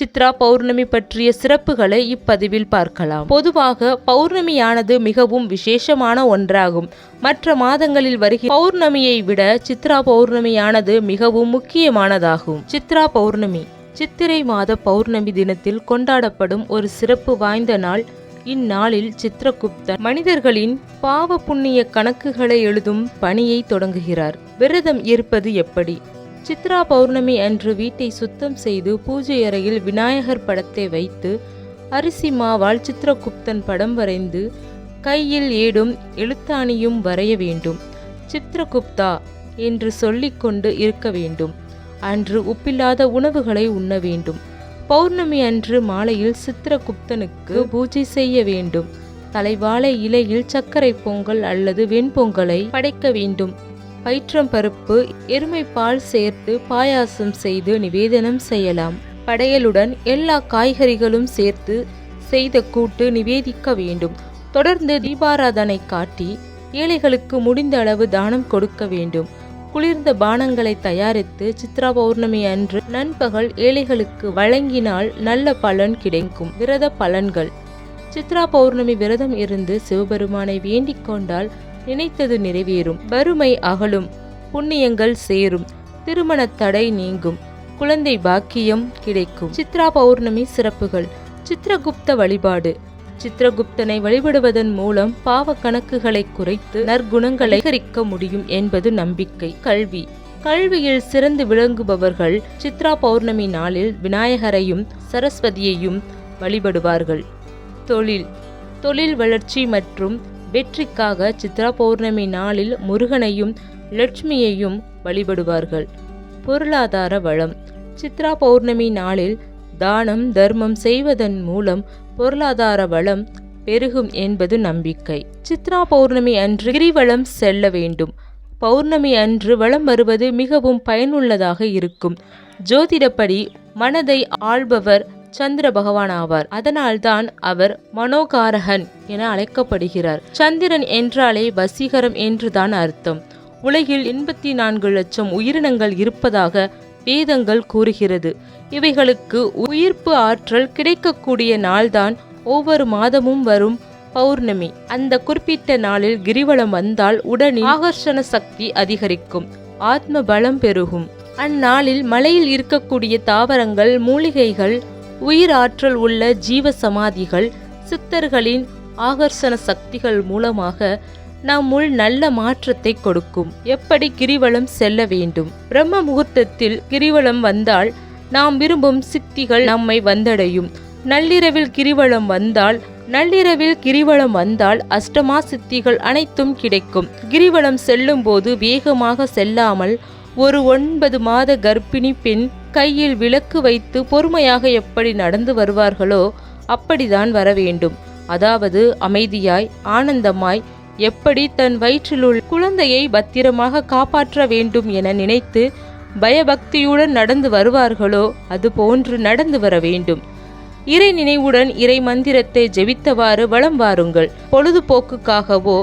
சித்ரா பௌர்ணமி பற்றிய சிறப்புகளை இப்பதிவில் பார்க்கலாம். பொதுவாக பௌர்ணமியானது மிகவும் விசேஷமான ஒன்றாகும். மற்ற மாதங்களில் வருகிற பௌர்ணமியை விட சித்ரா பௌர்ணமியானது மிகவும் முக்கியமானதாகும். சித்ரா பௌர்ணமி சித்திரை மாத பௌர்ணமி தினத்தில் கொண்டாடப்படும் ஒரு சிறப்பு வாய்ந்த நாள். இந்நாளில் சித்திரகுப்தன் மனிதர்களின் பாவ புண்ணிய கணக்குகளை எழுதும் பணியை தொடங்குகிறார். விரதம் இருப்பது எப்படி? சித்ரா பௌர்ணமி அன்று வீட்டை சுத்தம் செய்து பூஜை அறையில் விநாயகர் படத்தை வைத்து அரிசி மாவால் சித்திரகுப்தன் படம் வரைந்து கையில் ஏடும் எழுத்தாணியும் வரைய வேண்டும். சித்திரகுப்தா என்று சொல்லிக்கொண்டு இருக்க வேண்டும். அன்று உப்பில்லாத உணவுகளை உண்ண வேண்டும். பௌர்ணமி அன்று மாலையில் சித்திரகுப்தனுக்கு பூஜை செய்ய வேண்டும். தலைவாழை இலையில் சர்க்கரை பொங்கல் அல்லது வெண்பொங்கலை படைக்க வேண்டும். பயிற்றம் பருப்பு எருமை பால் சேர்த்து பாயாசம் செய்து நிவேதனம் செய்யலாம். படையலுடன் எல்லா காய்கறிகளும் சேர்த்து செய்த கூட்டு நிவேதிக்க வேண்டும். தொடர்ந்து தீபாராதனை காட்டி ஏழைகளுக்கு முடிந்த அளவு தானம் கொடுக்க வேண்டும். குளிர்ந்த பானங்களை தயாரித்து சித்ரா பௌர்ணமி அன்று நண்பகல் ஏழைகளுக்கு வழங்கினால் நல்ல பலன் கிடைக்கும். விரத பலன்கள். சித்ரா பௌர்ணமி விரதம் இருந்து சிவபெருமானை வேண்டிக் கொண்டால் நினைத்தது நிறைவேறும். வறுமை அகலும் புண்ணியங்கள் சேரும். திருமண தடை நீங்கும். குழந்தை பாக்கியம் கிடைக்கும். சித்ரா பௌர்ணமி சிறப்புகள். சித்ரகுப்த வழிபாடு. சித்ரகுப்தனை வழிபடுவதன் மூலம் பாவ கணக்குகளை குறைத்து நற்குணங்களை அதிகரிக்க முடியும் என்பது நம்பிக்கை. கல்வி. கல்வியில் சிறந்து விளங்குபவர்கள் சித்ரா பௌர்ணமி நாளில் விநாயகரையும் சரஸ்வதியையும் வழிபடுவார்கள். தொழில். தொழில் வளர்ச்சி மற்றும் வெற்றிக்காக சித்ரா பௌர்ணமி நாளில் முருகனையும் லட்சுமியையும் வழிபடுவார்கள். பொருளாதார வளம். சித்ரா பௌர்ணமி நாளில் தானம் தர்மம் செய்வதன் மூலம் பொருளாதார வளம் பெருகும் என்பது நம்பிக்கை. சித்ரா பௌர்ணமி அன்று கிரிவலம் செல்ல வேண்டும். பௌர்ணமி அன்று வளம் வருவது மிகவும் பயனுள்ளதாக இருக்கும். ஜோதிடப்படி மனதை ஆள்பவர் சந்திர பகவான் ஆவார். அதனால்தான் அவர் மனோகாரகன் என அழைக்கப்படுகிறார். சந்திரன் என்றாலே வசீகரம் என்றுதான் அர்த்தம். உலகில் எண்பத்தி நான்கு லட்சம் உயிரினங்கள் இருப்பதாக வேதங்கள் கூறுகிறது. இவைகளுக்கு உயிர்ப்பு ஆற்றல் கிடைக்கக்கூடிய நாள்தான் ஒவ்வொரு மாதமும் வரும் பௌர்ணமி. அந்த குறிப்பிட்ட நாளில் கிரிவலம் வந்தால் உடனே ஆகர்ஷண சக்தி அதிகரிக்கும். ஆத்ம பலம் பெருகும். அந்நாளில் மலையில் இருக்கக்கூடிய தாவரங்கள் மூலிகைகள் உயிர் ஆற்றல் உள்ள ஜீவ சமாதிகள் சித்தர்களின் ஆகர்ஷண சக்திகள் மூலமாக நம்முள் நல்ல மாற்றத்தை கொடுக்கும். எப்படி கிரிவலம் செல்ல வேண்டும்? பிரம்ம முகூர்த்தத்தில் கிரிவலம் வந்தால் நாம் விரும்பும் சித்திகள் நம்மை வந்தடையும். நள்ளிரவில் கிரிவலம் வந்தால் நள்ளிரவில் கிரிவலம் வந்தால் அஷ்டமா சித்திகள் அனைத்தும் கிடைக்கும். கிரிவலம் செல்லும் போது வேகமாக செல்லாமல் ஒரு ஒன்பது மாத கர்ப்பிணி பெண் கையில் விளக்கு வைத்து பொறுமையாக எப்படி நடந்து வருவார்களோ அப்படிதான் வர வேண்டும். அதாவது அமைதியாய் ஆனந்தமாய் எப்படி தன் வயிற்றிலுள்ள குழந்தையை பத்திரமாக காப்பாற்ற வேண்டும் என நினைத்து பயபக்தியுடன் நடந்து வருவார்களோ அதுபோன்று நடந்து வர வேண்டும். இறை நினைவுடன் இறை மந்திரத்தை ஜெபித்தவாறு வலம் வாருங்கள். பொழுதுபோக்குக்காகவோ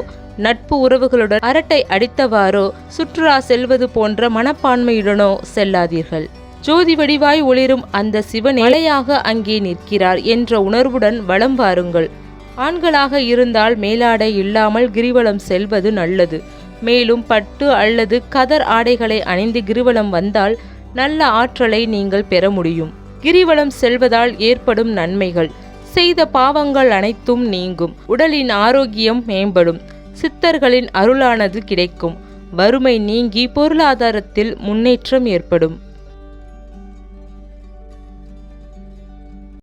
நட்பு உறவுகளுடன் அரட்டை அடித்தவாறோ சுற்றுலா செல்வது போன்ற மனப்பான்மையுடனோ செல்லாதீர்கள். ஜோதி வடிவாய் ஒளிரும் அந்த சிவன் நிலையாக அங்கே நிற்கிறார் என்ற உணர்வுடன் வலம் வாருங்கள். ஆண்களாக இருந்தால் மேலாடை இல்லாமல் கிரிவலம் செல்வது நல்லது. மேலும் பட்டு அல்லது கதர் ஆடைகளை அணிந்து கிரிவலம் வந்தால் நல்ல ஆற்றலை நீங்கள் பெற முடியும். கிரிவலம் செல்வதால் ஏற்படும் நன்மைகள். செய்த பாவங்கள் அனைத்தும் நீங்கும். உடலின் ஆரோக்கியம் மேம்படும். சித்தர்களின் அருளானது கிடைக்கும். வறுமை நீங்கி பொருளாதாரத்தில் முன்னேற்றம் ஏற்படும்.